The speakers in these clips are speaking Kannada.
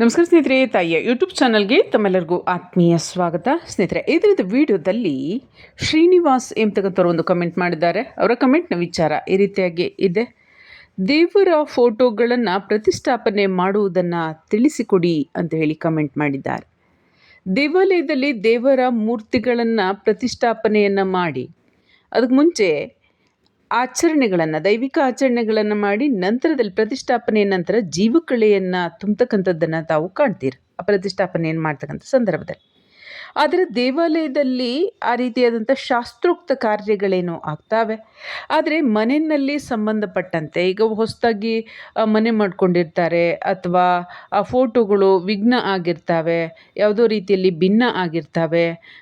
ನಮಸ್ಕಾರ ಸ್ನೇಹಿತರೆ, ತಾಯಿಯ ಯೂಟ್ಯೂಬ್ ಚಾನಲ್ಗೆ ತಮ್ಮೆಲ್ಲರಿಗೂ ಆತ್ಮೀಯ ಸ್ವಾಗತ. ಸ್ನೇಹಿತರೆ ಇದರದ ವಿಡಿಯೋದಲ್ಲಿ ಶ್ರೀನಿವಾಸ್ ಎಂಬತಕ್ಕಂಥವ್ರು ಒಂದು ಕಮೆಂಟ್ ಮಾಡಿದ್ದಾರೆ. ಅವರ ಕಮೆಂಟ್ನ ವಿಚಾರ ಈ ರೀತಿಯಾಗಿ ಇದೆ. ದೇವರ ಫೋಟೋಗಳನ್ನು ಪ್ರತಿಷ್ಠಾಪನೆ ಮಾಡುವುದನ್ನು ತಿಳಿಸಿಕೊಡಿ ಅಂತ ಹೇಳಿ ಕಮೆಂಟ್ ಮಾಡಿದ್ದಾರೆ. ದೇವಾಲಯದಲ್ಲಿ ದೇವರ ಮೂರ್ತಿಗಳನ್ನು ಪ್ರತಿಷ್ಠಾಪನೆಯನ್ನು ಮಾಡಿ, ಅದಕ್ಕೆ ಮುಂಚೆ ಆಚರಣೆಗಳನ್ನು, ದೈವಿಕ ಆಚರಣೆಗಳನ್ನು ಮಾಡಿ ನಂತರದಲ್ಲಿ ಪ್ರತಿಷ್ಠಾಪನೆಯ ನಂತರ ಜೀವಕಳೆಯನ್ನು ತುಂಬತಕ್ಕಂಥದ್ದನ್ನು ತಾವು ಕಾಣ್ತೀರಿ. ಆ ಪ್ರತಿಷ್ಠಾಪನೆಯನ್ನು ಮಾಡ್ತಕ್ಕಂಥ ಸಂದರ್ಭದಲ್ಲಿ. ಆದರೆ ದೇವಾಲಯದಲ್ಲಿ ಆ ರೀತಿಯಾದಂಥ ಶಾಸ್ತ್ರೋಕ್ತ ಕಾರ್ಯಗಳೇನು ಆಗ್ತವೆ. ಆದರೆ ಮನೆಯಲ್ಲಿ ಸಂಬಂಧಪಟ್ಟಂತೆ, ಈಗ ಹೊಸದಾಗಿ ಮನೆ ಮಾಡಿಕೊಂಡಿರ್ತಾರೆ ಅಥವಾ, ಆ, ಫೋಟೋಗಳು ವಿಘ್ನ ಆಗಿರ್ತವೆ, ಯಾವುದೋ ರೀತಿಯಲ್ಲಿ ಭಿನ್ನ ಆಗಿರ್ತವೆ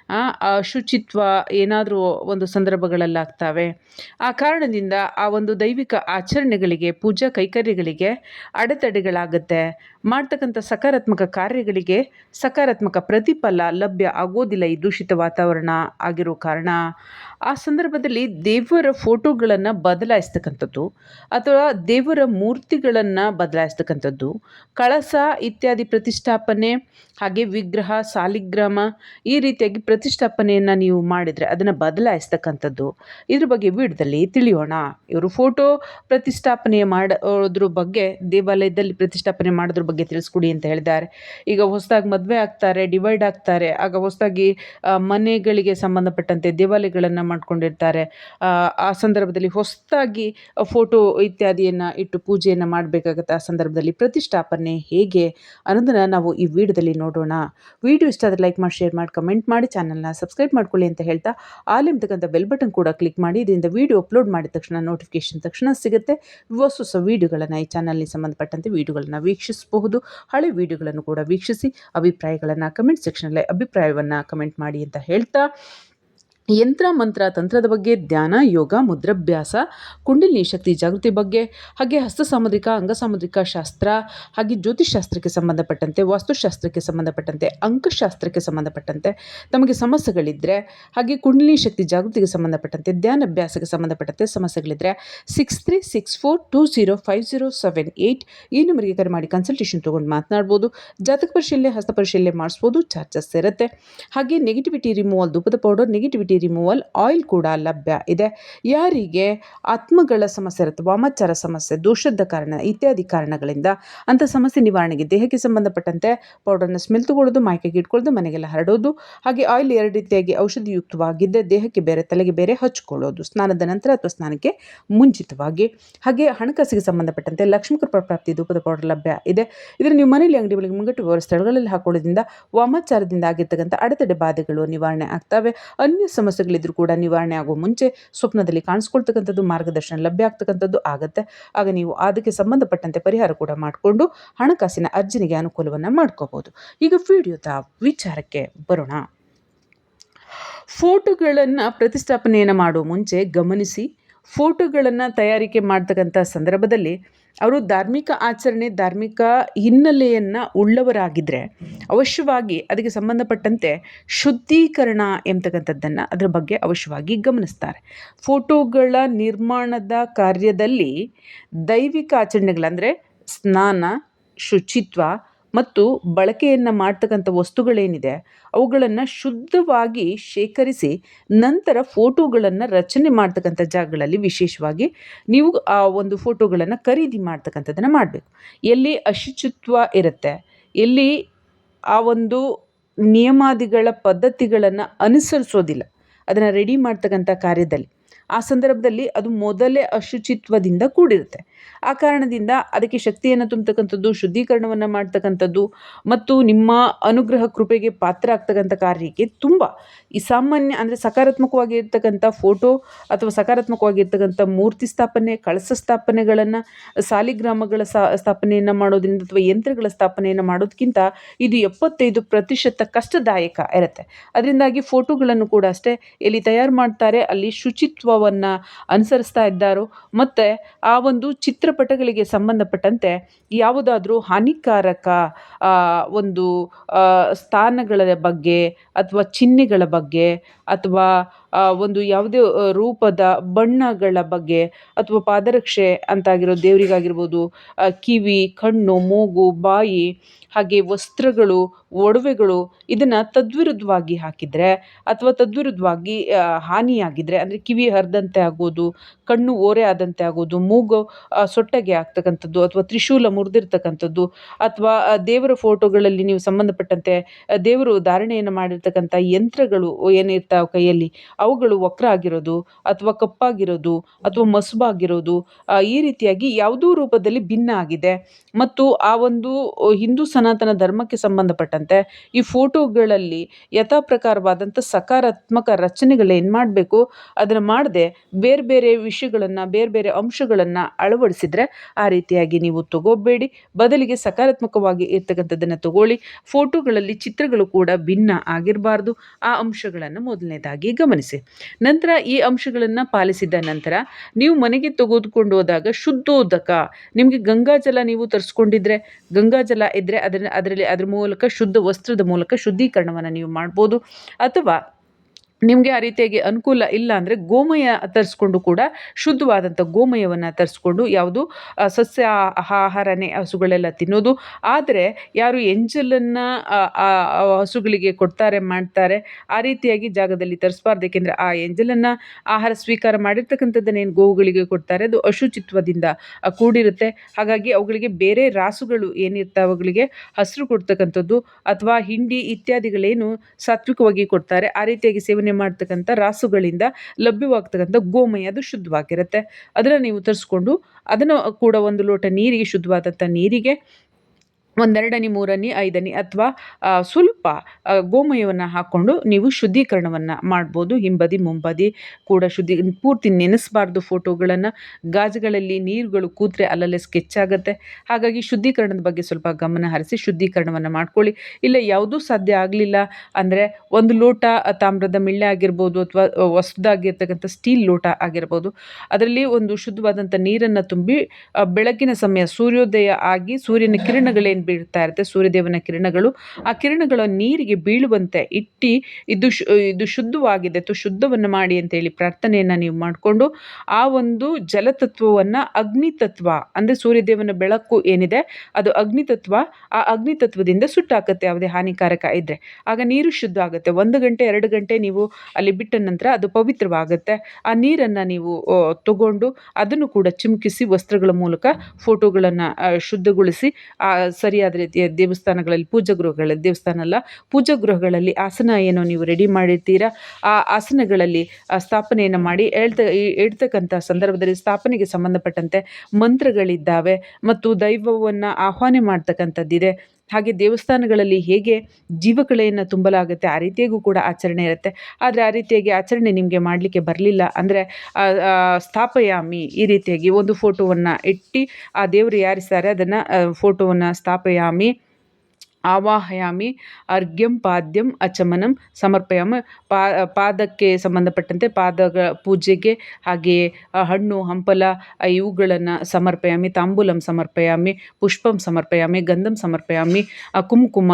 ಶುಚಿತ್ವ ಏನಾದರೂ ಒಂದು ಸಂದರ್ಭಗಳಲ್ಲಾಗ್ತವೆ. ಆ ಕಾರಣದಿಂದ ಆ ಒಂದು ದೈವಿಕ ಆಚರಣೆಗಳಿಗೆ, ಪೂಜಾ ಕೈಕರ್ಯಗಳಿಗೆ ಅಡೆತಡೆಗಳಾಗುತ್ತೆ. ಮಾಡ್ತಕ್ಕಂಥ ಸಕಾರಾತ್ಮಕ ಕಾರ್ಯಗಳಿಗೆ ಸಕಾರಾತ್ಮಕ ಪ್ರತಿಫಲ ಲಭ್ಯ ಆಗೋದಿಲ್ಲ ಈ ದೂಷಿತ ವಾತಾವರಣ ಆಗಿರೋ ಕಾರಣ. ಆ ಸಂದರ್ಭದಲ್ಲಿ ದೇವರ ಫೋಟೋಗಳನ್ನು ಬದಲಾಯಿಸ್ತಕ್ಕಂಥದ್ದು ಅಥವಾ ದೇವರ ಮೂರ್ತಿಗಳನ್ನು ಬದಲಾಯಿಸ್ತಕ್ಕಂಥದ್ದು. ಕಳಸ ಇತ್ಯಾದಿ ಪ್ರತಿಷ್ಠಾಪನೆ, ಹಾಗೆ ವಿಗ್ರಹ, ಸಾಲಿಗ್ರಾಮ ಈ ರೀತಿಯಾಗಿ ಪ್ರತಿಷ್ಠಾಪನೆಯನ್ನು ನೀವು ಮಾಡಿದರೆ ಅದನ್ನು ಬದಲಾಯಿಸ್ತಕ್ಕಂಥದ್ದು. ಇದ್ರ ಬಗ್ಗೆ ವಿಡಿಯೋದಲ್ಲಿ ತಿಳಿಯೋಣ. ಇವರು ಫೋಟೋ ಪ್ರತಿಷ್ಠಾಪನೆ ಮಾಡೋದ್ರ ಬಗ್ಗೆ, ದೇವಾಲಯದಲ್ಲಿ ಪ್ರತಿಷ್ಠಾಪನೆ ಮಾಡೋದ್ರ ಬಗ್ಗೆ ತಿಳಿಸ್ಕೊಡಿ ಅಂತ ಹೇಳಿದ್ದಾರೆ. ಈಗ ಹೊಸದಾಗಿ ಮದುವೆ ಆಗ್ತಾರೆ, ಡಿವೈಡ್ ಆಗ್ತಾರೆ. ಆಗ ಹೊಸದಾಗಿ ಮನೆಗಳಿಗೆ ಸಂಬಂಧಪಟ್ಟಂತೆ ದೇವಾಲಯಗಳನ್ನು ಮಾಡ್ಕೊಂಡಿರ್ತಾರೆ. ಆ ಸಂದರ್ಭದಲ್ಲಿ ಹೊಸದಾಗಿ ಫೋಟೋ ಇತ್ಯಾದಿಯನ್ನು ಇಟ್ಟು ಪೂಜೆಯನ್ನು ಮಾಡಬೇಕಾಗತ್ತೆ ಆ ಸಂದರ್ಭದಲ್ಲಿ ಪ್ರತಿಷ್ಠಾಪನೆ ಹೇಗೆ? ಅನ್ನೋದನ್ನು ನಾವು ಈ ವಿಡಿಯೋದಲ್ಲಿ ನೋಡೋಣ. ವಿಡಿಯೋ ಇಷ್ಟ ಆದರೆ ಲೈಕ್ ಮಾಡಿ, ಶೇರ್ ಮಾಡಿ, ಕಮೆಂಟ್ ಮಾಡಿ ಚಾನಲ್ನ ಸಬ್ಸ್ಕ್ರೈಬ್ ಮಾಡ್ಕೊಳ್ಳಿ ಅಂತ ಹೇಳ್ತಾ ಆಲಿಂತಕ್ಕಂಥ ಬೆಲ್ ಬಟನ್ ಕೂಡ ಕ್ಲಿಕ್ ಮಾಡಿ, ಇದರಿಂದ ವಿಡಿಯೋ ಅಪ್ಲೋಡ್ ಮಾಡಿದ ತಕ್ಷಣ ನೋಟಿಫಿಕೇಶನ್ ತಕ್ಷಣ ಸಿಗುತ್ತೆ. ಹೊಸ ಹೊಸ ವಿಡಿಯೋಗಳನ್ನು ಈ ಚಾನಲ್ಗೆ ಸಂಬಂಧಪಟ್ಟಂತೆ ವಿಡಿಯೋಗಳನ್ನು ವೀಕ್ಷಿಸಬಹುದು. ಹಳೆ ವಿಡಿಯೋಗಳನ್ನು ಕೂಡ ವೀಕ್ಷಿಸಿ ಅಭಿಪ್ರಾಯಗಳನ್ನು ಕಮೆಂಟ್ ಸೆಕ್ಷನಲ್ಲಿ ಅಭಿಪ್ರಾಯವನ್ನು ಕಮೆಂಟ್ ಮಾಡಿ ಅಂತ ಹೇಳ್ತಾ ಯಂತ್ರ, ಮಂತ್ರ, ತಂತ್ರದ ಬಗ್ಗೆ ಧ್ಯಾನ, ಯೋಗ, ಮುದ್ರಾಭ್ಯಾಸ ಕುಂಡಲಿನಿ ಶಕ್ತಿ ಜಾಗೃತಿ ಬಗ್ಗೆ, ಹಾಗೆ ಹಸ್ತ ಸಾಮುದ್ರಿಕ, ಅಂಗ ಸಾಮುದ್ರಿಕ ಶಾಸ್ತ್ರ, ಹಾಗೆ ಜ್ಯೋತಿಷಾಸ್ತ್ರಕ್ಕೆ ಸಂಬಂಧಪಟ್ಟಂತೆ, ವಾಸ್ತುಶಾಸ್ತ್ರಕ್ಕೆ ಸಂಬಂಧಪಟ್ಟಂತೆ, ಅಂಕಶಾಸ್ತ್ರಕ್ಕೆ ಸಂಬಂಧಪಟ್ಟಂತೆ ತಮಗೆ ಸಮಸ್ಯೆಗಳಿದ್ದರೆ ಹಾಗೆ ಕುಂಡಲಿನಿ ಶಕ್ತಿ ಜಾಗೃತಿಗೆ ಸಂಬಂಧಪಟ್ಟಂತೆ, ಧ್ಯಾನ ಅಭ್ಯಾಸಕ್ಕೆ ಸಂಬಂಧಪಟ್ಟಂತೆ ಸಮಸ್ಯೆಗಳಿದ್ದರೆ six three six four two zero five zero seven eight ಈ ನಂಬರಿಗೆ ಕರೆ ಮಾಡಿ ಕನ್ಸಲ್ಟೇಷನ್ ತೊಗೊಂಡು ಮಾತನಾಡ್ಬೋದು. ಜಾತಕ ಪರಿಶೀಲನೆ, ಹಸ್ತ ಪರಿಶೀಲನೆ ಮಾಡಿಸ್ಬೋದು. ಚಾರ್ಜಸ್ ಇರುತ್ತೆ. ಹಾಗೆ ನೆಗೆಟಿವಿಟಿ ರಿಮೂವಲ್ ಧೂಪದ ಪೌಡರ್ ನೆಗೆಟಿವಿಟಿ ರಿಮೂವಲ್ ಆಯಿಲ್ ಕೂಡ ಲಭ್ಯ ಇದೆ. ಯಾರಿಗೆ? ಆತ್ಮಗಳ ಸಮಸ್ಯೆ ಇರುತ್ತೆ, ವಾಮಾಚಾರ ಸಮಸ್ಯೆ, ದೋಷದ ಕಾರಣ ಇತ್ಯಾದಿ ಕಾರಣಗಳಿಂದ ಅಂತ ಸಮಸ್ಯೆ ನಿವಾರಣೆಗೆ ದೇಹಕ್ಕೆ ಸಂಬಂಧಪಟ್ಟಂತೆ ಪೌಡರ್ನ ಸ್ಮೆಲ್ ತಗೊಳ್ಳೋದು ಮೈಕೆಗೆ ಇಟ್ಕೊಳ್ಳೋದು, ಮನೆಗೆಲ್ಲ ಹರಡೋದು, ಹಾಗೆ ಆಯಿಲ್ ಎರಡು ರೀತಿಯಾಗಿ ಔಷಧಿಯುಕ್ತವಾಗಿದ್ದೆ ದೇಹಕ್ಕೆ ಬೇರೆ, ತಲೆಗೆ ಬೇರೆ ಹಚ್ಕೊಳ್ಳೋದು, ಸ್ನಾನದ ನಂತರ ಅಥವಾ ಸ್ನಾನಕ್ಕೆ ಮುಂಚಿತವಾಗಿ. ಹಾಗೆ ಹಣಕಾಸಿಗೆ ಸಂಬಂಧಪಟ್ಟಂತೆ ಲಕ್ಷ್ಮೀ ಕೃಪಾ ಪ್ರಾಪ್ತಿ ಧೂಪದ ಪೌಡರ್ ಲಭ್ಯ ಇದೆ. ಇದನ್ನು ನೀವು ಮನೆಯಲ್ಲಿ ಅಂಗಡಿಗಳಿಗೆ ಮುಂಗಟ್ಟು ಸ್ಥಳಗಳಲ್ಲಿ ಹಾಕೊಳ್ಳೋದ್ರಿಂದ ವಾಮಾಚಾರದಿಂದ ಆಗಿರ್ತಕ್ಕಂಥ ಅಡೆತಡೆ ಬಾಧೆಗಳು ನಿವಾರಣೆ ಆಗ್ತವೆ. ಅನ್ಯ ಸಮಸ್ಯೆಗಳಿದ್ರೂ ಕೂಡ ನಿವಾರಣೆ ಆಗೋ ಮುಂಚೆ ಸ್ವಪ್ನದಲ್ಲಿ ಕಾಣಿಸ್ಕೊಳ್ತಕ್ಕಂಥದ್ದು ಮಾರ್ಗದರ್ಶನ ಲಭ್ಯ ಆಗ್ತಕ್ಕಂಥದ್ದು ಆಗುತ್ತೆ. ಆಗ ನೀವು ಅದಕ್ಕೆ ಸಂಬಂಧಪಟ್ಟಂತೆ ಪರಿಹಾರ ಕೂಡ ಮಾಡಿಕೊಂಡು ಹಣಕಾಸಿನ ಅರ್ಜಿನಿಗೆ ಅನುಕೂಲವನ್ನು ಮಾಡ್ಕೋಬೋದು. ಈಗ ವಿಡಿಯೋದ ವಿಚಾರಕ್ಕೆ ಬರೋಣ. ಫೋಟೋಗಳನ್ನು ಪ್ರತಿಷ್ಠಾಪನೆಯನ್ನು ಮಾಡುವ ಮುಂಚೆ ಗಮನಿಸಿ, ಫೋಟೋಗಳನ್ನು ತಯಾರಿಕೆ ಮಾಡ್ತಕ್ಕಂಥ ಸಂದರ್ಭದಲ್ಲಿ ಅವರು ಧಾರ್ಮಿಕ ಆಚರಣೆ, ಧಾರ್ಮಿಕ ಹಿನ್ನೆಲೆಯನ್ನು ಉಳ್ಳವರಾಗಿದ್ದರೆ ಅವಶ್ಯವಾಗಿ ಅದಕ್ಕೆ ಸಂಬಂಧಪಟ್ಟಂತೆ ಶುದ್ಧೀಕರಣ ಎಂಬತಕ್ಕಂಥದ್ದನ್ನು ಅದರ ಬಗ್ಗೆ ಅವಶ್ಯವಾಗಿ ಗಮನಿಸ್ತಾರೆ. ಫೋಟೋಗಳ ನಿರ್ಮಾಣದ ಕಾರ್ಯದಲ್ಲಿ ದೈವಿಕ ಆಚರಣೆಗಳಂದರೆ ಸ್ನಾನ, ಶುಚಿತ್ವ ಮತ್ತು ಬಳಕೆಯನ್ನು ಮಾಡ್ತಕ್ಕಂಥ ವಸ್ತುಗಳೇನಿದೆ, ಅವುಗಳನ್ನು ಶುದ್ಧವಾಗಿ ಶೇಖರಿಸಿ ನಂತರ ಫೋಟೋಗಳನ್ನು ರಚನೆ ಮಾಡ್ತಕ್ಕಂಥ ಜಾಗಗಳಲ್ಲಿ ವಿಶೇಷವಾಗಿ ನೀವು ಆ ಒಂದು ಫೋಟೋಗಳನ್ನು ಖರೀದಿ ಮಾಡ್ತಕ್ಕಂಥದ್ದನ್ನು ಮಾಡಬೇಕು. ಎಲ್ಲಿ ಅಶುಚಿತ್ವ ಇರುತ್ತೆ, ಎಲ್ಲಿ ಆ ಒಂದು ನಿಯಮಾದಿಗಳ ಪದ್ಧತಿಗಳನ್ನು ಅನುಸರಿಸೋದಿಲ್ಲ. ಅದನ್ನು ರೆಡಿ ಮಾಡ್ತಕ್ಕಂಥ ಕಾರ್ಯದಲ್ಲಿ. ಆ ಸಂದರ್ಭದಲ್ಲಿ ಅದು ಮೊದಲೇ ಅಶುಚಿತ್ವದಿಂದ ಕೂಡಿರುತ್ತೆ. ಆ ಕಾರಣದಿಂದ ಅದಕ್ಕೆ ಶಕ್ತಿಯನ್ನು ತುಂಬತಕ್ಕಂಥದ್ದು, ಶುದ್ಧೀಕರಣವನ್ನು ಮಾಡ್ತಕ್ಕಂಥದ್ದು ಮತ್ತು ನಿಮ್ಮ ಅನುಗ್ರಹ ಕೃಪೆಗೆ ಪಾತ್ರ ಆಗ್ತಕ್ಕಂಥ ಕಾರ್ಯಕ್ಕೆ ತುಂಬ ಈ ಸಾಮಾನ್ಯ ಅಂದರೆ ಸಕಾರಾತ್ಮಕವಾಗಿರ್ತಕ್ಕಂಥ ಫೋಟೋ ಅಥವಾ ಸಕಾರಾತ್ಮಕವಾಗಿರ್ತಕ್ಕಂಥ ಮೂರ್ತಿ ಸ್ಥಾಪನೆ, ಕಳಸ ಸ್ಥಾಪನೆಗಳನ್ನು ಸಾಲಿಗ್ರಾಮಗಳ ಸ್ಥಾಪನೆಯನ್ನು ಮಾಡೋದ್ರಿಂದ ಅಥವಾ ಯಂತ್ರಗಳ ಸ್ಥಾಪನೆಯನ್ನು ಮಾಡೋದಕ್ಕಿಂತ ಇದು ಎಪ್ಪತ್ತೈದು ಪ್ರತಿಶತ ಕಷ್ಟದಾಯಕ ಇರುತ್ತೆ. ಅದರಿಂದಾಗಿ ಫೋಟೋಗಳನ್ನು ಕೂಡ ಅಷ್ಟೇ ಎಲ್ಲಿ ತಯಾರು ಮಾಡ್ತಾರೆ ಅಲ್ಲಿ ಶುಚಿತ್ವವನ್ನು ಅನುಸರಿಸ್ತಾ ಇದ್ದಾರೋ, ಮತ್ತು ಆ ಒಂದು ಚಿತ್ರಪಟಗಳಿಗೆ ಸಂಬಂಧಪಟ್ಟಂತೆ ಯಾವುದಾದ್ರೂ ಹಾನಿಕಾರಕ ಒಂದು ಸ್ಥಾನಗಳ ಬಗ್ಗೆ ಅಥವಾ ಚಿಹ್ನೆಗಳ ಬಗ್ಗೆ ಅಥವಾ ಒಂದು ಯಾವುದೇ ರೂಪದ ಬಣ್ಣಗಳ ಬಗ್ಗೆ ಅಥವಾ ಪಾದರಕ್ಷೆ ಅಂತಾಗಿರೋ ದೇವರಿಗಾಗಿರ್ಬೋದು ಕಿವಿ, ಕಣ್ಣು, ಮೂಗು, ಬಾಯಿ, ಹಾಗೆ ವಸ್ತ್ರಗಳು, ಒಡವೆಗಳು ಇದನ್ನು ತದ್ವಿರುದ್ಧವಾಗಿ ಹಾಕಿದರೆ ಅಥವಾ ತದ್ವಿರುದ್ಧವಾಗಿ ಹಾನಿಯಾಗಿದ್ದರೆ ಅಂದರೆ ಕಿವಿ ಹರಿದಂತೆ ಆಗೋದು, ಕಣ್ಣು ಓರೆ ಆದಂತೆ ಆಗೋದು, ಮೂಗು ಸೊಟ್ಟಗೆ ಆಗ್ತಕ್ಕಂಥದ್ದು ಅಥವಾ ತ್ರಿಶೂಲ ಮುರಿದಿರ್ತಕ್ಕಂಥದ್ದು ಅಥವಾ ದೇವರ ಫೋಟೋಗಳಲ್ಲಿ ನೀವು ಸಂಬಂಧಪಟ್ಟಂತೆ ದೇವರು ಧಾರಣೆಯನ್ನು ಮಾಡಿರ್ತಕ್ಕಂಥ ಯಂತ್ರಗಳು ಏನಿರ್ತಾವೆ ಕೈಯಲ್ಲಿ ಅವುಗಳು ವಕ್ರ ಆಗಿರೋದು ಅಥವಾ ಕಪ್ಪಾಗಿರೋದು ಅಥವಾ ಮಸುಬಾಗಿರೋದು ಈ ರೀತಿಯಾಗಿ ಯಾವುದೋ ರೂಪದಲ್ಲಿ ಭಿನ್ನ ಆಗಿದೆ. ಮತ್ತು ಆ ಒಂದು ಹಿಂದೂ ಸನಾತನ ಧರ್ಮಕ್ಕೆ ಸಂಬಂಧಪಟ್ಟಂತೆ ಈ ಫೋಟೋಗಳಲ್ಲಿ ಯಥಾ ಪ್ರಕಾರವಾದಂಥ ಸಕಾರಾತ್ಮಕ ರಚನೆಗಳೇನು ಮಾಡಬೇಕು, ಅದನ್ನು ಮಾಡದೆ ಬೇರೆ ಬೇರೆ ವಿಷಯಗಳನ್ನು, ಬೇರೆ ಬೇರೆ ಅಂಶಗಳನ್ನು ಅಳವಡಿಸಿದರೆ ಆ ರೀತಿಯಾಗಿ ನೀವು ತಗೋಬೇಡಿ. ಬದಲಿಗೆ ಸಕಾರಾತ್ಮಕವಾಗಿ ಇರ್ತಕ್ಕಂಥದ್ದನ್ನು ತಗೊಳ್ಳಿ. ಫೋಟೋಗಳಲ್ಲಿ ಚಿತ್ರಗಳು ಕೂಡ ಭಿನ್ನ ಆಗಿರಬಾರ್ದು. ಆ ಅಂಶಗಳನ್ನು ಮೊದಲನೇದಾಗಿ ಗಮನಿಸಿ. ನಂತರ ಈ ಅಂಶಗಳನ್ನು ಪಾಲಿಸಿದ ನಂತರ ನೀವು ಮನೆಗೆ ತೆಗೆದುಕೊಂಡು ಹೋದಾಗ ಶುದ್ಧೋದಕ, ನಿಮಗೆ ಗಂಗಾಜಲ ನೀವು ತರಿಸ್ಕೊಂಡಿದ್ರೆ ಗಂಗಾಜಲ ಇದ್ದರೆ ಅದರ ಅದರಲ್ಲಿ, ಅದ್ರ ಮೂಲಕ ಶುದ್ಧ ವಸ್ತ್ರದ ಮೂಲಕ ಶುದ್ಧೀಕರಣವನ್ನು ನೀವು ಮಾಡ್ಬೋದು. ಅಥವಾ ನಿಮಗೆ ಆ ರೀತಿಯಾಗಿ ಅನುಕೂಲ ಇಲ್ಲ ಅಂದರೆ ಗೋಮಯ ತರಿಸ್ಕೊಂಡು ಕೂಡ ಶುದ್ಧವಾದಂಥ ಗೋಮಯವನ್ನು ತರಿಸ್ಕೊಂಡು ಯಾವುದು ಸಸ್ಯ ಆಹಾರನೇ ಹಸುಗಳೆಲ್ಲ ತಿನ್ನೋದು. ಆದರೆ ಯಾರು ಎಂಜಲನ್ನು ಹಸುಗಳಿಗೆ ಕೊಡ್ತಾರೆ, ಮಾಡ್ತಾರೆ, ಆ ರೀತಿಯಾಗಿ ಜಾಗದಲ್ಲಿ ತರಿಸ್ಬಾರ್ದು. ಏಕೆಂದರೆ ಆ ಎಂಜಲನ್ನು ಆಹಾರ ಸ್ವೀಕಾರ ಮಾಡಿರ್ತಕ್ಕಂಥದ್ದನ್ನೇನು ಗೋವುಗಳಿಗೆ ಕೊಡ್ತಾರೆ? ಅದು ಅಶುಚಿತ್ವದಿಂದ ಕೂಡಿರುತ್ತೆ. ಹಾಗಾಗಿ ಅವುಗಳಿಗೆ ಬೇರೆ ರಾಸುಗಳು ಏನಿರ್ತಾವೆ ಅವುಗಳಿಗೆ? ಹಸಿರು ಕೊಡ್ತಕ್ಕಂಥದ್ದು ಅಥವಾ ಹಿಂಡಿ ಇತ್ಯಾದಿಗಳೇನು ಸಾತ್ವಿಕವಾಗಿ ಕೊಡ್ತಾರೆ? ಆ ರೀತಿಯಾಗಿ ಸೇವನೆ ಮಾಡ್ತಕ್ಕಂಥ ರಾಸುಗಳಿಂದ ಲಭ್ಯವಾಗ್ತಕ್ಕಂಥ ಗೋಮಯ ಅದು ಶುದ್ಧವಾಗಿರುತ್ತೆ. ಅದನ್ನು ನೀವು ತರಿಸ್ಕೊಂಡು ಅದನ್ನು ಕೂಡ ಒಂದು ಲೋಟ ನೀರಿಗೆ, ಶುದ್ಧವಾದಂಥ ನೀರಿಗೆ ಒಂದೆರಡನಿ, ಮೂರನಿ, ಐದನಿ ಅಥವಾ ಸ್ವಲ್ಪ ಗೋಮಯವನ್ನು ಹಾಕ್ಕೊಂಡು ನೀವು ಶುದ್ಧೀಕರಣವನ್ನು ಮಾಡ್ಬೋದು. ಹಿಂಬದಿ, ಮುಂಬದಿ ಕೂಡ ಶುದ್ಧಿ, ಪೂರ್ತಿ ನೆನೆಸಬಾರ್ದು ಫೋಟೋಗಳನ್ನು. ಗಾಜುಗಳಲ್ಲಿ ನೀರುಗಳು ಕೂತ್ರೆ ಅಲ್ಲಲ್ಲೇ ಸ್ಕೆಚ್ ಆಗುತ್ತೆ. ಹಾಗಾಗಿ ಶುದ್ಧೀಕರಣದ ಬಗ್ಗೆ ಸ್ವಲ್ಪ ಗಮನ ಹರಿಸಿ ಶುದ್ಧೀಕರಣವನ್ನು ಮಾಡ್ಕೊಳ್ಳಿ. ಇಲ್ಲ, ಯಾವುದೂ ಸಾಧ್ಯ ಆಗಲಿಲ್ಲ ಅಂದರೆ ಒಂದು ಲೋಟ ತಾಮ್ರದ ಮಿಳ್ಳೆ ಆಗಿರ್ಬೋದು ಅಥವಾ ಹೊಸದಾಗಿರ್ತಕ್ಕಂಥ ಸ್ಟೀಲ್ ಲೋಟ ಆಗಿರ್ಬೋದು. ಅದರಲ್ಲಿ ಒಂದು ಶುದ್ಧವಾದಂಥ ನೀರನ್ನು ತುಂಬಿ ಬೆಳಗಿನ ಸಮಯ ಸೂರ್ಯೋದಯ ಆಗಿ ಸೂರ್ಯನ ಕಿರಣಗಳೇನು ಬೀಳ್ತಾ ಇರುತ್ತೆ ಸೂರ್ಯದೇವನ ಕಿರಣಗಳು. ಆ ಕಿರಣಗಳ ನೀರಿಗೆ ಬೀಳುವಂತೆ ಇಟ್ಟು ಇದು ಇದು ಶುದ್ಧವಾಗಿದೆ. ಅಥವಾ ಶುದ್ಧವನ್ನು ಮಾಡಿ ಅಂತೇಳಿ ಪ್ರಾರ್ಥನೆಯನ್ನು ನೀವು ಮಾಡಿಕೊಂಡು ಆ ಒಂದು ಜಲತತ್ವವನ್ನು ಅಗ್ನಿತತ್ವ ಅಂದರೆ ಸೂರ್ಯದೇವನ ಬೆಳಕು ಏನಿದೆ ಅದು ಅಗ್ನಿತತ್ವ ಆ ಅಗ್ನಿತತ್ವದಿಂದ ಸುಟ್ಟಾಕತ್ತೆ ಯಾವುದೇ ಹಾನಿಕಾರಕ ಇದ್ದರೆ ಆಗ ನೀರು ಶುದ್ಧ ಆಗುತ್ತೆ. ಒಂದು ಗಂಟೆ ಎರಡು ಗಂಟೆ ನೀವು ಅಲ್ಲಿ ಬಿಟ್ಟ ನಂತರ ಅದು ಪವಿತ್ರವಾಗುತ್ತೆ. ಆ ನೀರನ್ನು ನೀವು ತಗೊಂಡು ಅದನ್ನು ಕೂಡ ಚಿಮುಕಿಸಿ ವಸ್ತ್ರಗಳ ಮೂಲಕ ಫೋಟೋಗಳನ್ನು ಶುದ್ಧಗೊಳಿಸಿ ಆ, ಸರಿಯಾದ ರೀತಿಯ ದೇವಸ್ಥಾನಗಳಲ್ಲಿ ಪೂಜಾ ಗೃಹಗಳಲ್ಲಿ ದೇವಸ್ಥಾನ ಅಲ್ಲ, ಪೂಜಾ ಗೃಹಗಳಲ್ಲಿ ಆಸನ ಏನೋ ನೀವು ರೆಡಿ ಮಾಡಿರ್ತೀರಾ? ಆ ಆಸನಗಳಲ್ಲಿ ಸ್ಥಾಪನೆಯನ್ನು ಮಾಡಿ ಹೇಳ್ತ ಹೇಳ್ತಕ್ಕಂಥ ಸಂದರ್ಭದಲ್ಲಿ ಸ್ಥಾಪನೆಗೆ ಸಂಬಂಧಪಟ್ಟಂತೆ ಮಂತ್ರಗಳಿದ್ದಾವೆ ಮತ್ತು ದೈವವನ್ನು ಆಹ್ವಾನ ಮಾಡ್ತಕ್ಕಂಥದ್ದಿದೆ. ಹಾಗೆ ದೇವಸ್ಥಾನಗಳಲ್ಲಿ ಹೇಗೆ ಜೀವಕಳೆಯನ್ನು ತುಂಬಲಾಗುತ್ತೆ ಆ ರೀತಿಯಾಗೂ ಕೂಡ ಆಚರಣೆ ಇರುತ್ತೆ. ಆದರೆ ಆ ರೀತಿಯಾಗಿ ಆಚರಣೆ ನಿಮಗೆ ಮಾಡಲಿಕ್ಕೆ ಬರಲಿಲ್ಲ ಅಂದರೆ ಸ್ಥಾಪಯಾಮಿ ಈ ರೀತಿಯಾಗಿ ಒಂದು ಫೋಟೋವನ್ನು ಇಟ್ಟು ಆ ದೇವರು ಯಾರಿಸ್ತಾರೆ ಅದನ್ನು ಫೋಟೋವನ್ನು ಸ್ಥಾಪಯಾಮಿ ಆವಾಹಯಾಮಿ ಅರ್ಘ್ಯಂ ಪಾದ್ಯಂ ಅಚಮನಂ ಸಮರ್ಪಯಾಮಿ. ಪಾ, ಪಾದಕ್ಕೆ ಸಂಬಂಧಪಟ್ಟಂತೆ ಪಾದ ಪೂಜೆಗೆ ಹಾಗೆಯೇ ಹಣ್ಣು, ಹಂಪಲ ಇವುಗಳನ್ನು ಸಮರ್ಪಯಾಮಿ, ತಾಂಬೂಲಂ ಸಮರ್ಪಯಾಮಿ, ಪುಷ್ಪಂ ಸಮರ್ಪಯಾಮಿ, ಗಂಧಂ ಸಮರ್ಪಯಾಮಿ ಕುಂಕುಮ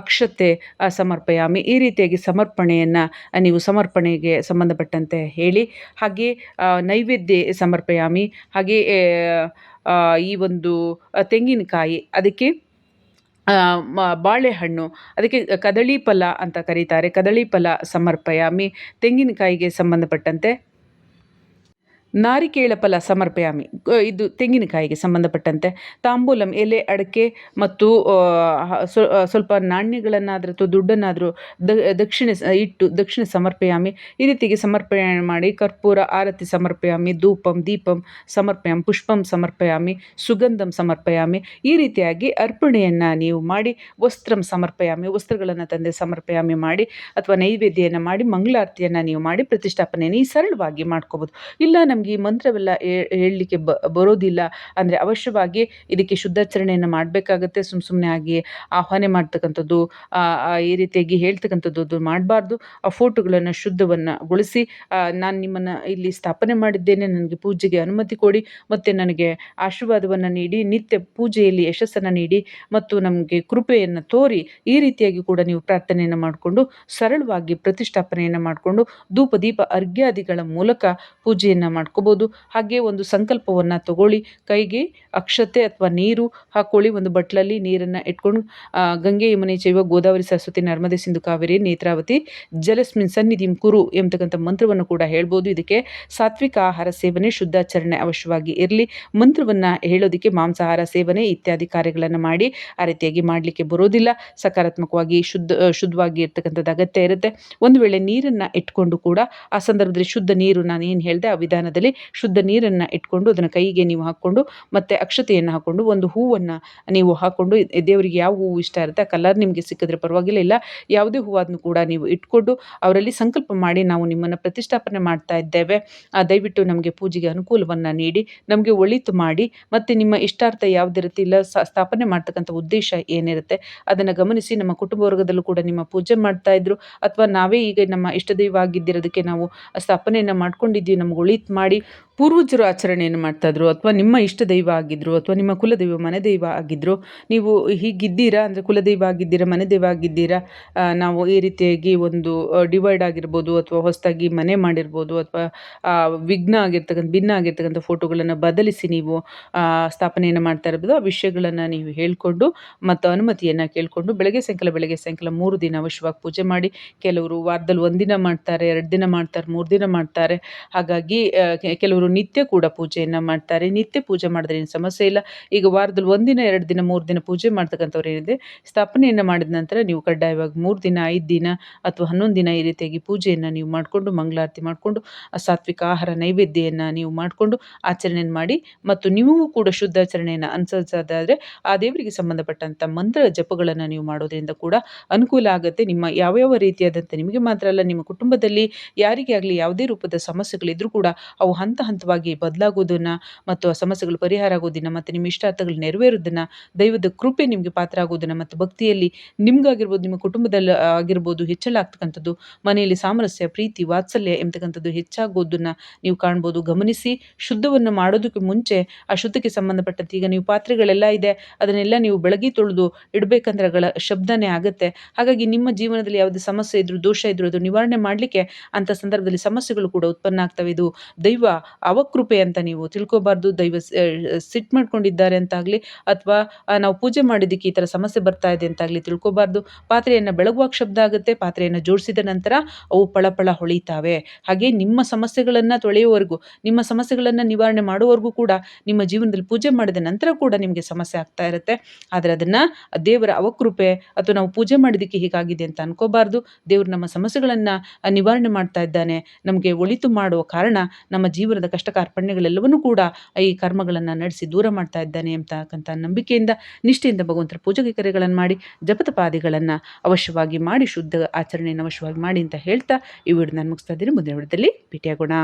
ಅಕ್ಷತೆ ಸಮರ್ಪಯಾಮಿ, ಈ ರೀತಿಯಾಗಿ ಸಮರ್ಪಣೆಯನ್ನು ನೀವು ಸಮರ್ಪಣೆಗೆ ಸಂಬಂಧಪಟ್ಟಂತೆ ಹೇಳಿ. ಹಾಗೆ ನೈವೇದ್ಯ ಸಮರ್ಪಯಾಮಿ ಹಾಗೆ ಈ ಒಂದು ತೆಂಗಿನಕಾಯಿ, ಅದಕ್ಕೆ ಮ ಬಾಳೆಹಣ್ಣು ಅದಕ್ಕೆ ಕದಳಿ ಫಲ ಅಂತ ಕರೀತಾರೆ. ಕದಳಿ ಫಲ ಸಮರ್ಪಯಾಮಿ ತೆಂಗಿನಕಾಯಿಗೆ ಸಂಬಂಧಪಟ್ಟಂತೆ. ನಾರಿಕೇಳ ಫಲ ಸಮರ್ಪಯಾಮಿ. ಇದು ತೆಂಗಿನಕಾಯಿಗೆ ಸಂಬಂಧಪಟ್ಟಂತೆ ತಾಂಬೂಲಂ ಎಲೆ, ಅಡಿಕೆ ಮತ್ತು ಸ್ವಲ್ಪ ನಾಣ್ಯಗಳನ್ನಾದರೂ ಅಥವಾ ದುಡ್ಡನ್ನಾದರೂ ದ, ದಕ್ಷಿಣೆ ಇಟ್ಟು ದಕ್ಷಿಣ ಸಮರ್ಪಯಾಮಿ. ಈ ರೀತಿಗೆ ಸಮರ್ಪಣೆ ಮಾಡಿ ಕರ್ಪೂರ, ಆರತಿ ಸಮರ್ಪಯಾಮಿ, ಧೂಪಂ, ದೀಪಂ ಸಮರ್ಪಯಾಮಿ, ಪುಷ್ಪಂ ಸಮರ್ಪಯಾಮಿ, ಸುಗಂಧಂ ಸಮರ್ಪಯಾಮಿ. ಈ ರೀತಿಯಾಗಿ ಅರ್ಪಣೆಯನ್ನು ನೀವು ಮಾಡಿ, ವಸ್ತ್ರಂ ಸಮರ್ಪಯಾಮಿ, ವಸ್ತ್ರಗಳನ್ನು ತಂದೆ ಸಮರ್ಪಯಾಮಿ ಮಾಡಿ ಅಥವಾ ನೈವೇದ್ಯನ ಮಾಡಿ, ಮಂಗಳಾರತಿಯನ್ನು ನೀವು ಮಾಡಿ, ಪ್ರತಿಷ್ಠಾಪನೆಯನ್ನು ಈ ಸರಳವಾಗಿ ಮಾಡ್ಕೋಬೋದು. ಇಲ್ಲ ನಮಗೆ ನನಗೆ ಈ ಮಂತ್ರವೆಲ್ಲ ಹೇಳಲಿಕ್ಕೆ ಬರೋದಿಲ್ಲ. ಅಂದರೆ ಅವಶ್ಯವಾಗಿ ಇದಕ್ಕೆ ಶುದ್ಧಾಚರಣೆಯನ್ನು ಮಾಡಬೇಕಾಗತ್ತೆ ಸುಮ್ಮ ಸುಮ್ಮನೆ ಆಗಿ ಆಹ್ವಾನ ಮಾಡ್ತಕ್ಕಂಥದ್ದು ಈ ರೀತಿಯಾಗಿ ಹೇಳ್ತಕ್ಕಂಥದ್ದು ಮಾಡಬಾರ್ದು. ಆ ಫೋಟೋಗಳನ್ನು ಶುದ್ಧವನ್ನು ಗೊಳಿಸಿ ನಾನು ನಿಮ್ಮನ್ನು ಇಲ್ಲಿ ಸ್ಥಾಪನೆ ಮಾಡಿದ್ದೇನೆ, ನನಗೆ ಪೂಜೆಗೆ ಅನುಮತಿ ಕೊಡಿ, ಮತ್ತು ನನಗೆ ಆಶೀರ್ವಾದವನ್ನು ನೀಡಿ, ನಿತ್ಯ ಪೂಜೆಯಲ್ಲಿ ಯಶಸ್ಸನ್ನು ನೀಡಿ, ಮತ್ತು ನಮಗೆ ಕೃಪೆಯನ್ನು ತೋರಿ, ಈ ರೀತಿಯಾಗಿ ಕೂಡ ನೀವು ಪ್ರಾರ್ಥನೆಯನ್ನು ಮಾಡಿಕೊಂಡು, ಸರಳವಾಗಿ ಪ್ರತಿಷ್ಠಾಪನೆಯನ್ನು ಮಾಡಿಕೊಂಡು ಧೂಪ ದೀಪ ಅರ್ಘ್ಯಾದಿಗಳ ಮೂಲಕ ಪೂಜೆಯನ್ನು ಮಾಡ್ಕೋಬೋದು ಹಾಗೆ ಒಂದು ಸಂಕಲ್ಪವನ್ನು ತಗೊಳ್ಳಿ. ಕೈಗೆ ಅಕ್ಷತೆ ಅಥವಾ ನೀರು ಹಾಕ್ಕೊಳ್ಳಿ ಒಂದು ಬಟ್ಲಲ್ಲಿ ನೀರನ್ನು ಇಟ್ಕೊಂಡು ಗಂಗೆ ಯಮುನೆ ಚೈವ ಗೋದಾವರಿ ಸರಸ್ವತಿ ನರ್ಮದೆ ಸಿಂಧು ಕಾವೇರಿ ನೇತ್ರಾವತಿ ಜಲಸ್ಮಿನ್ ಸನ್ನಿಧಿ ಕುರು ಎಂಬತಕ್ಕಂಥ ಮಂತ್ರವನ್ನು ಕೂಡ ಹೇಳ್ಬೋದು. ಇದಕ್ಕೆ ಸಾತ್ವಿಕ ಆಹಾರ ಸೇವನೆ, ಶುದ್ಧಾಚರಣೆ ಅವಶ್ಯವಾಗಿ ಇರಲಿ. ಮಂತ್ರವನ್ನು ಹೇಳೋದಕ್ಕೆ ಮಾಂಸಾಹಾರ ಸೇವನೆ ಇತ್ಯಾದಿ ಕಾರ್ಯಗಳನ್ನು ಮಾಡಿ ಆ ರೀತಿಯಾಗಿ ಮಾಡಲಿಕ್ಕೆ ಬರೋದಿಲ್ಲ. ಸಕಾರಾತ್ಮಕವಾಗಿ ಶುದ್ಧ ಶುದ್ಧವಾಗಿ ಇರ್ತಕ್ಕಂಥದ್ದು ಅಗತ್ಯ ಇರುತ್ತೆ. ಒಂದು ವೇಳೆ ನೀರನ್ನು ಇಟ್ಕೊಂಡು ಕೂಡ ಆ ಸಂದರ್ಭದಲ್ಲಿ ಶುದ್ಧ ನೀರು ನಾನು ಏನು ಹೇಳಿದೆ ಆ ವಿಧಾನದಲ್ಲಿ ಶುದ್ಧ ನೀರನ್ನು ಇಟ್ಕೊಂಡು ಅದನ್ನು ಕೈಗೆ ನೀವು ಹಾಕ್ಕೊಂಡು ಮತ್ತು ಅಕ್ಷತೆಯನ್ನು ಹಾಕ್ಕೊಂಡು ಒಂದು ಹೂವನ್ನು ನೀವು ಹಾಕ್ಕೊಂಡು ದೇವರಿಗೆ ಯಾವ ಹೂವು ಇಷ್ಟ ಇರುತ್ತೆ ಆ ಕಲರ್ ನಿಮಗೆ ಸಿಕ್ಕಿದ್ರೆ ಪರವಾಗಿಲ್ಲ. ಇಲ್ಲ, ಯಾವುದೇ ಹೂವಾದ್ರೂ ಕೂಡ ನೀವು ಇಟ್ಕೊಂಡು ಅವರಲ್ಲಿ ಸಂಕಲ್ಪ ಮಾಡಿ ನಾವು ನಿಮ್ಮನ್ನು ಪ್ರತಿಷ್ಠಾಪನೆ ಮಾಡ್ತಾ ಇದ್ದೇವೆ. ದಯವಿಟ್ಟು ನಮಗೆ ಪೂಜೆಗೆ ಅನುಕೂಲವನ್ನು ನೀಡಿ, ನಮಗೆ ಒಳಿತು ಮಾಡಿ ಮತ್ತು ನಿಮ್ಮ ಇಷ್ಟಾರ್ಥ ಯಾವುದಿರುತ್ತೆ ಇಲ್ಲ ಸ್ಥಾಪನೆ ಮಾಡ್ತಕ್ಕಂಥ ಉದ್ದೇಶ ಏನಿರುತ್ತೆ ಅದನ್ನು ಗಮನಿಸಿ ನಮ್ಮ ಕುಟುಂಬ ವರ್ಗದಲ್ಲೂ ಕೂಡ ನಿಮ್ಮ ಪೂಜೆ ಮಾಡ್ತಾ ಇದ್ರು. ಅಥವಾ ನಾವೇ ಈಗ ನಮ್ಮ ಇಷ್ಟ ದೈವ ಆಗಿದ್ದಿರೋದಕ್ಕೆ ನಾವು ಸ್ಥಾಪನೆಯನ್ನು ಮಾಡ್ಕೊಂಡಿದ್ದೀವಿ, ನಮ್ಗೆ ಒಳಿತು ಮಾಡಿ ಮಾಡಿ ಪೂರ್ವಜರು ಆಚರಣೆಯನ್ನು ಮಾಡ್ತಾಯಿದ್ರು ಅಥವಾ ನಿಮ್ಮ ಇಷ್ಟ ದೈವ ಆಗಿದ್ದರು ಅಥವಾ ನಿಮ್ಮ ಕುಲದೈವ ಮನೆ ದೈವ ಆಗಿದ್ದರು ನೀವು ಹೀಗಿದ್ದೀರಾ ಅಂದರೆ ಕುಲದೈವ ಆಗಿದ್ದೀರಾ, ಮನೆ ದೈವ ಆಗಿದ್ದೀರಾ ನಾವು ಈ ರೀತಿಯಾಗಿ ಒಂದು ಡಿವೈಡ್ ಆಗಿರ್ಬೋದು, ಅಥವಾ ಹೊಸದಾಗಿ ಮನೆ ಮಾಡಿರ್ಬೋದು, ಅಥವಾ ವಿಘ್ನ ಆಗಿರ್ತಕ್ಕಂಥ, ಭಿನ್ನ ಆಗಿರ್ತಕ್ಕಂಥ ಫೋಟೋಗಳನ್ನು ಬದಲಿಸಿ ನೀವು ಸ್ಥಾಪನೆಯನ್ನು ಮಾಡ್ತಾ ಇರ್ಬೋದು, ಆ ವಿಷಯಗಳನ್ನು ನೀವು ಹೇಳಿಕೊಂಡು ಮತ್ತು ಅನುಮತಿಯನ್ನು ಕೇಳಿಕೊಂಡು ಬೆಳಗ್ಗೆ ಸಾಯಂಕಾಲ ಬೆಳಗ್ಗೆ ಸಾಯಂಕಾಲ ಮೂರು ದಿನ ಅವಶ್ಯವಾಗಿ ಪೂಜೆ ಮಾಡಿ, ಕೆಲವರು ವಾರದಲ್ಲಿ ಒಂದಿನ ಮಾಡ್ತಾರೆ, ಎರಡು ದಿನ ಮಾಡ್ತಾರೆ, ಮೂರು ದಿನ ಮಾಡ್ತಾರೆ, ಹಾಗಾಗಿ ಕೆಲವರು ನಿತ್ಯ ಕೂಡ ಪೂಜೆಯನ್ನು ಮಾಡ್ತಾರೆ. ನಿತ್ಯ ಪೂಜೆ ಮಾಡಿದ್ರೆ ಏನು ಸಮಸ್ಯೆ ಇಲ್ಲ. ಈಗ ವಾರದಲ್ಲಿ ಒಂದಿನ ಎರಡು ದಿನ, ಮೂರು ದಿನ ಪೂಜೆ ಮಾಡ್ತಕ್ಕಂಥವ್ರು ಏನಿದೆ, ಸ್ಥಾಪನೆಯನ್ನು ಮಾಡಿದ ನಂತರ ನೀವು ಕಡ್ಡಾಯವಾಗಿ ಮೂರು ದಿನ, ಐದು ದಿನ ಅಥವಾ ಹನ್ನೊಂದು ದಿನ ಈ ರೀತಿಯಾಗಿ ಪೂಜೆಯನ್ನು ನೀವು ಮಾಡಿಕೊಂಡು, ಮಂಗಳಾರತಿ ಮಾಡಿಕೊಂಡು ಸಾತ್ವಿಕ ಆಹಾರ ನೈವೇದ್ಯವನ್ನು ನೀವು ಮಾಡಿಕೊಂಡು ಆಚರಣೆಯನ್ನು ಮಾಡಿ ಮತ್ತು ನೀವು ಕೂಡ ಶುದ್ಧಾಚರಣೆಯನ್ನು ಅನುಸರಿಸೋದಾದರೆ ಆ ದೇವರಿಗೆ ಸಂಬಂಧಪಟ್ಟಂಥ ಮಂತ್ರ ಜಪಗಳನ್ನು ನೀವು ಮಾಡೋದ್ರಿಂದ ಕೂಡ ಅನುಕೂಲ ಆಗುತ್ತೆ. ನಿಮ್ಮ ಯಾವ್ಯಾವ ರೀತಿಯಾದಂಥ ನಿಮಗೆ ಮಾತ್ರ ಅಲ್ಲ, ನಿಮ್ಮ ಕುಟುಂಬದಲ್ಲಿ ಯಾರಿಗೆ ಆಗಲಿ ಯಾವುದೇ ರೂಪದ ಸಮಸ್ಯೆಗಳಿದ್ರೂ ಕೂಡ ಅವು ಹಂತ ಹಂತವಾಗಿ ಬದಲಾಗೋದನ್ನು ಮತ್ತು ಆ ಸಮಸ್ಯೆಗಳು ಪರಿಹಾರ ಆಗೋದನ್ನು ಮತ್ತು ನಿಮ್ಮ ಇಷ್ಟಾರ್ಥಗಳು ನೆರವೇರೋದನ್ನು ದೈವದ ಕೃಪೆ ನಿಮಗೆ ಪಾತ್ರ ಆಗೋದನ್ನು ಮತ್ತು ಭಕ್ತಿಯಲ್ಲಿ ನಿಮ್ಗಾಗಿರ್ಬೋದು, ನಿಮ್ಮ ಕುಟುಂಬದಲ್ಲಿ ಆಗಿರ್ಬೋದು ಹೆಚ್ಚಳ ಆಗ್ತಕ್ಕಂಥದ್ದು, ಮನೆಯಲ್ಲಿ ಸಾಮರಸ್ಯ, ಪ್ರೀತಿ, ವಾತ್ಸಲ್ಯ ಎಂಬತಕ್ಕಂಥದ್ದು ಹೆಚ್ಚಾಗೋದನ್ನು ನೀವು ಕಾಣ್ಬೋದು. ಗಮನಿಸಿ, ಶುದ್ಧವನ್ನು ಮಾಡೋದಕ್ಕೆ ಮುಂಚೆ ಆ ಶುದ್ಧಕ್ಕೆ ಸಂಬಂಧಪಟ್ಟಂತೆ ಈಗ ನೀವು ಪಾತ್ರೆಗಳೆಲ್ಲ ಇದೆ, ಅದನ್ನೆಲ್ಲ ನೀವು ಬೆಳಗ್ಗೆ ತೊಳೆದು ಇಡಬೇಕಂದ್ರೆ ಅಗಳ ಶಬ್ದನೇ ಆಗುತ್ತೆ. ಹಾಗಾಗಿ ನಿಮ್ಮ ಜೀವನದಲ್ಲಿ ಯಾವುದೇ ಸಮಸ್ಯೆ ಇದ್ರೂ, ದೋಷ ಇದ್ರೂ ಅದು ನಿವಾರಣೆ ಮಾಡಲಿಕ್ಕೆ ಅಂಥ ಸಂದರ್ಭದಲ್ಲಿ ಸಮಸ್ಯೆಗಳು ಕೂಡ ಉತ್ಪನ್ನ ಆಗ್ತವೆ. ಇದು ದೈವ ಅವಕೃಪೆ ಅಂತ ನೀವು ತಿಳ್ಕೊಬಾರ್ದು, ದೈವ ಸಿಟ್ಟು ಮಾಡ್ಕೊಂಡಿದ್ದಾರೆ ಅಂತಾಗಲಿ ಅಥವಾ ನಾವು ಪೂಜೆ ಮಾಡಿದ್ದಕ್ಕೆ ಈ ಥರ ಸಮಸ್ಯೆ ಬರ್ತಾ ಇದೆ ಅಂತಾಗಲಿ ತಿಳ್ಕೊಬಾರ್ದು. ಪಾತ್ರೆಯನ್ನು ಬೆಳಗುವಾಗ ಶಬ್ದ ಆಗುತ್ತೆ, ಪಾತ್ರೆಯನ್ನು ಜೋಡಿಸಿದ ನಂತರ ಅವು ಪಳಪಳ ಹೊಳಿತಾವೆ. ಹಾಗೆ ನಿಮ್ಮ ಸಮಸ್ಯೆಗಳನ್ನು ತೊಳೆಯುವವರೆಗೂ, ನಿಮ್ಮ ಸಮಸ್ಯೆಗಳನ್ನು ನಿವಾರಣೆ ಮಾಡುವವರೆಗೂ ಕೂಡ ನಿಮ್ಮ ಜೀವನದಲ್ಲಿ ಪೂಜೆ ಮಾಡಿದ ನಂತರ ಕೂಡ ನಿಮಗೆ ಸಮಸ್ಯೆ ಆಗ್ತಾ ಇರುತ್ತೆ. ಆದರೆ ಅದನ್ನು ದೇವರ ಅವಕೃಪೆ ಅಥವಾ ನಾವು ಪೂಜೆ ಮಾಡಿದ್ದಕ್ಕೆ ಹೀಗಾಗಿದೆ ಅಂತ ಅನ್ಕೋಬಾರ್ದು. ದೇವರು ನಮ್ಮ ಸಮಸ್ಯೆಗಳನ್ನು ನಿವಾರಣೆ ಮಾಡ್ತಾ ಇದ್ದಾನೆ. ನಮಗೆ ಒಳಿತು ಮಾಡುವ ಕಾರಣ ನಮ್ಮ ಜೀವನದ ಕಷ್ಟ ಕಾರ್ಪಣ್ಯಗಳೆಲ್ಲವನ್ನೂ ಕೂಡ ಈ ಕರ್ಮಗಳನ್ನು ನಡೆಸಿ ದೂರ ಮಾಡ್ತಾ ಇದ್ದಾನೆ ಅಂತಕ್ಕಂಥ ನಂಬಿಕೆಯಿಂದ, ನಿಷ್ಠೆಯಿಂದ ಭಗವಂತರ ಪೂಜೆಗೆ ಕರೆಗಳನ್ನು ಮಾಡಿ ಜಪತಪಾದಿಗಳನ್ನು ಅವಶ್ಯವಾಗಿ ಮಾಡಿ, ಶುದ್ಧ ಆಚರಣೆಯನ್ನು ಅವಶ್ಯವಾಗಿ ಮಾಡಿ ಅಂತ ಹೇಳ್ತಾ ಈ ವಿಡಿಯೋ ನಾನು ಮುಗಿಸ್ತಾ ಇದ್ದೀನಿ. ಮುಂದಿನ ವಿಡಿಯೋದಲ್ಲಿ ಭೇಟಿಯಾಗೋಣ.